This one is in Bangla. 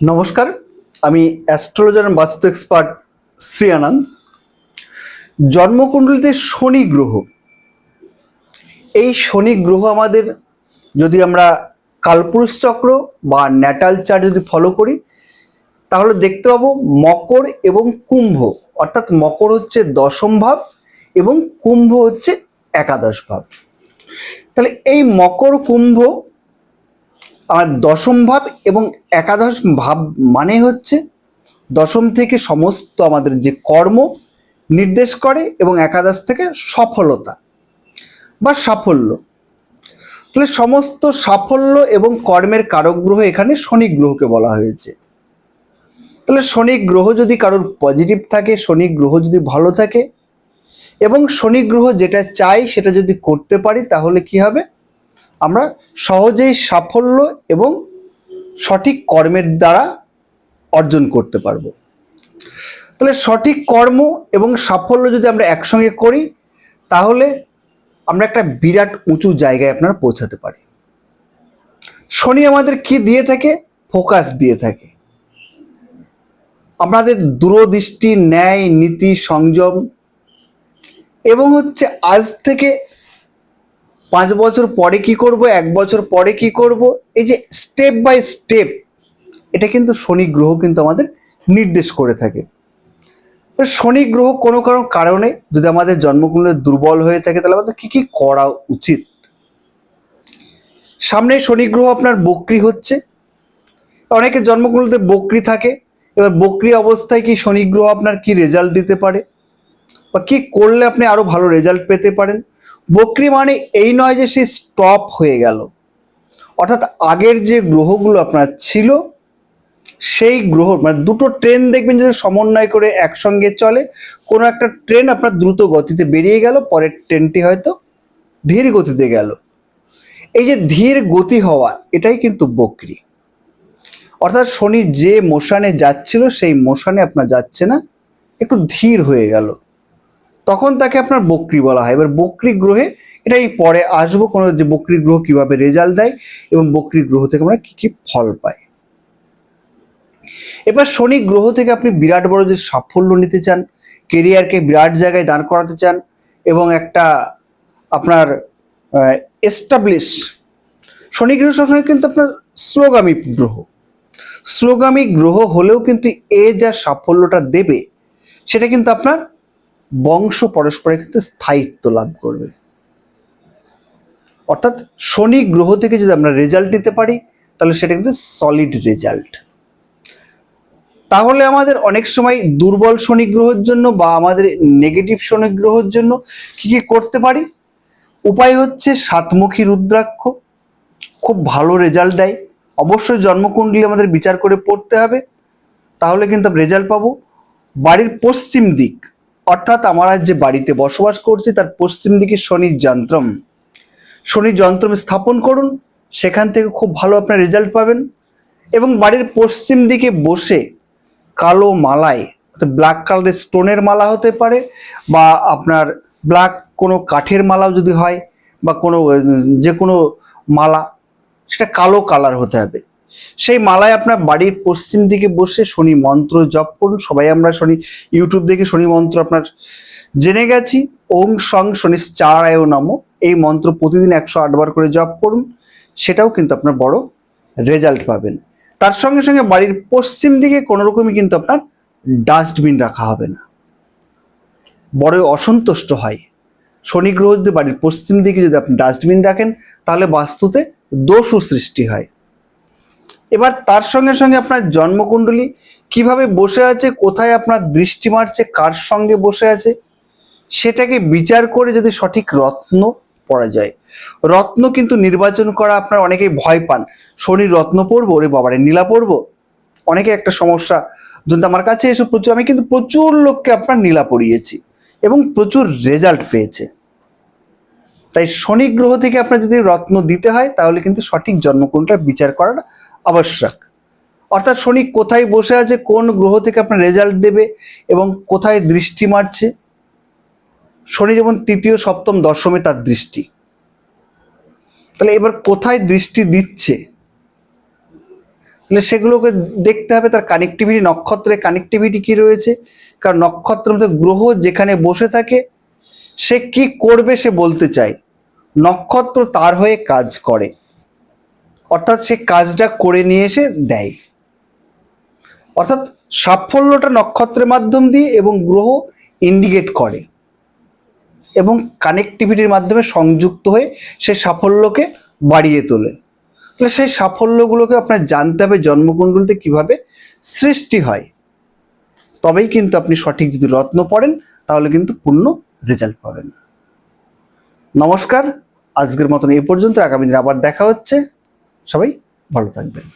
নমস্কার, আমি অ্যাস্ট্রোলজার বাস্তু এক্সপার্ট শ্রী আনন্দ। জন্মকুণ্ডলিতে শনি গ্রহ। এই শনি গ্রহ আমাদের যদি আমরা কালপুরুষ চক্র বা ন্যাটাল চার্ট যদি ফলো করি, তাহলে দেখতে পাবো মকর এবং কুম্ভ। অর্থাৎ মকর হচ্ছে দশম ভাব এবং কুম্ভ হচ্ছে একাদশ ভাব। তাহলে এই মকর, কুম্ভ আমার দশম ভাব এবং একাদশ ভাব মানে হচ্ছে দশম থেকে সমস্ত আমাদের যে কর্ম নির্দেশ করে এবং একাদশ থেকে সফলতা বা সাফল্য। তাহলে সমস্ত সাফল্য এবং কর্মের কারক গ্রহ এখানে শনি গ্রহকে বলা হয়েছে। তাহলে শনি গ্রহ যদি কারোর পজিটিভ থাকে, শনি গ্রহ যদি ভালো থাকে এবং শনি গ্রহ যেটা চাই সেটা যদি করতে পারি, তাহলে কি হবে? আমরা সহজেই সাফল্য এবং সঠিক কর্মের দ্বারা অর্জন করতে পারব। তাহলে সঠিক কর্ম এবং সাফল্য যদি আমরা একসঙ্গে করি, তাহলে আমরা একটা বিরাট উঁচু জায়গায় আপনারা পৌঁছাতে পারি। শনি আমাদের কি দিয়ে থাকে? ফোকাস দিয়ে থাকে। আমাদের দূরদৃষ্টি, ন্যায়, নীতি, সংযম এবং হচ্ছে আজ থেকে পাঁচ বছর পরে কি করব, এক বছর পরে কি করব, এই যে স্টেপ বাই স্টেপ এটা কিন্তু শনি গ্রহ কিন্তু আমাদের নির্দেশ করে থাকে। শনি গ্রহ কোনো কারণ, কারণে যদি আমাদের জন্মকুণ্ডে দুর্বল হয়ে থাকে, তাহলে আমাদের কি কি করা উচিত? সামনে শনি গ্রহ আপনার বক্রি হচ্ছে। অনেকে জন্মকুণ্ডতে বক্রি থাকে, এবার বক্রি অবস্থায় কি শনি গ্রহ আপনার কি রেজাল্ট দিতে পারে? বা কি করলে আপনি আরও ভালো রেজাল্ট পেতে পারেন? বক্রি মানে এই নয় যে সে স্টপ হয়ে গেল। অর্থাৎ আগের যে গ্রহগুলো আপনার ছিল, সেই গ্রহ মানে দুটো ট্রেন দেখবেন যদি সমন্বয় করে একসঙ্গে চলে। কোনো একটা ট্রেন আপনার দ্রুত গতিতে বেরিয়ে গেল, পরের ট্রেনটি হয়তো ধীর গতিতে গেল। এই যে ধীর গতি হওয়া, এটাই কিন্তু বক্রি। অর্থাৎ শনি যে মোশানে যাচ্ছিল, সেই মোশানে আপনার যাচ্ছে না, একটু ধীর হয়ে গেল। তখন তাকে আপনার বক্রি বলা হয়। এবার বক্রি গ্রহে এটাই পরে আসব, কোনো যে বক্রি গ্রহ কীভাবে রেজাল্ট দেয় এবং বক্রি গ্রহ থেকে আমরা কি কি ফল পাই। এবার শনি গ্রহ থেকে আপনি বিরাট বড় যে সাফল্য নিতে চান, কেরিয়ারকে বিরাট জায়গায় দাঁড় করাতে চান এবং একটা আপনার এস্টাবলিশ শনি গ্রহ সবসময় কিন্তু আপনার স্লোগামী গ্রহ। স্লোগামী গ্রহ হলেও কিন্তু এ যা সাফল্যটা দেবে, সেটা কিন্তু আপনার বংশ পরস্পরে কিন্তু স্থায়িত্ব লাভ করবে। অর্থাৎ শনি গ্রহ থেকে যদি আমরা রেজাল্ট নিতে পারি, তাহলে সেটা কিন্তু সলিড রেজাল্ট তাহলে আমাদের অনেক সময় দুর্বল শনি গ্রহের জন্য বা আমাদের নেগেটিভ শনি গ্রহের জন্য কি কি করতে পারি? উপায় হচ্ছে সাতমুখী রুদ্রাক্ষ। খুব ভালো রেজাল্ট দেয়। অবশ্যই জন্মকুণ্ডলী আমাদের বিচার করে পড়তে হবে। তাহলে কিন্তু রেজাল্ট পাবো। বাড়ির পশ্চিম দিক। অর্থাৎ আমরা যে বাড়িতে বসবাস করছি তার পশ্চিম দিকে শনির যন্ত্রম। শনির যন্ত্রম স্থাপন করুন, সেখান থেকে খুব ভালো আপনার রেজাল্ট পাবেন এবং বাড়ির পশ্চিম দিকে বসে কালো মালায় ব্ল্যাক কালারের স্টোনের মালা হতে পারে বা আপনার ব্ল্যাক কোনো কাঠের মালাও যদি হয় বা কোনো, যে কোনো মালা, সেটা কালো কালার হতে হবে। সেই মালায় আপনার বাড়ির পশ্চিম দিকে বসে শনি মন্ত্র জপ করুন। সবাই আমরা শনি ইউটিউব দেখে শনি মন্ত্র আপনার জেনে গেছি। ওং সং শনি চারায় নম। এই মন্ত্র প্রতিদিন একশো আটবার করে জপ করুন। সেটাও কিন্তু আপনার বড় রেজাল্ট পাবেন। তার সঙ্গে সঙ্গে বাড়ির পশ্চিম দিকে কোনো রকমই কিন্তু আপনার ডাস্টবিন রাখা হবে না। বড় অসন্তুষ্ট হয়। শনি গ্রহ যদি বাড়ির পশ্চিম দিকে যদি আপনি ডাস্টবিন রাখেন, তাহলে বাস্তুতে দোষও সৃষ্টি হয়। এবার তার সঙ্গে সঙ্গে আপনার জন্মকুণ্ডলী কীভাবে বসে আছে, কোথায় আপনার দৃষ্টি মারছে, কার সঙ্গে বসে আছে, সেটাকে বিচার করে যদি সঠিক রত্ন পড়া যায়। রত্ন কিন্তু নির্বাচন করা আপনার অনেকেই ভয় পান। শনির রত্ন পড়ব, ওরে বাবারে, নীলা পড়ব? অনেকে একটা সমস্যা। যদি আমার কাছে এসে প্রচুর, আমি কিন্তু প্রচুর লোককে আপনার নীলা পড়িয়েছি এবং প্রচুর রেজাল্ট পেয়েছে। তাই শনি গ্রহ থেকে আপনার যদি রত্ন দিতে হয়, তাহলে কিন্তু সঠিক জন্মকুণ্ডটা বিচার করাটা আবশ্যক। অর্থাৎ শনি কোথায় বসে আছে, কোন গ্রহ থেকে আপনার রেজাল্ট দেবে এবং কোথায় দৃষ্টি মারছে? শনি যেমন তৃতীয়, সপ্তম, দশমে তার দৃষ্টি। তাহলে এবার কোথায় দৃষ্টি দিচ্ছে? তাহলে সেগুলোকে দেখতে হবে, তার কানেক্টিভিটি নক্ষত্রের কানেক্টিভিটি কি রয়েছে? কারণ নক্ষত্রের মধ্যে গ্রহ যেখানে বসে থাকে, সে কি করবে সে বলতে চায়। নক্ষত্র তার হয়ে কাজ করে। অর্থাৎ সে কাজটা করে নিয়ে এসে দেয়। অর্থাৎ সাফল্যটা নক্ষত্রের মাধ্যম দিয়ে এবং গ্রহ ইন্ডিকেট করে এবং কানেক্টিভিটির মাধ্যমে সংযুক্ত হয়ে সে সাফল্যকে বাড়িয়ে তোলে। তাহলে সেই সাফল্যগুলোকে আপনার জানতে হবে জন্মকুণ্ডলিতে কীভাবে সৃষ্টি হয়। তবেই কিন্তু আপনি সঠিক যদি রত্ন পড়েন, তাহলে কিন্তু পূর্ণ রেজাল্ট পাবেন। নমস্কার, আজকের মতন এই পর্যন্ত। আগামী দিন আবার দেখা হচ্ছে। সবাই ভালো থাকবেন।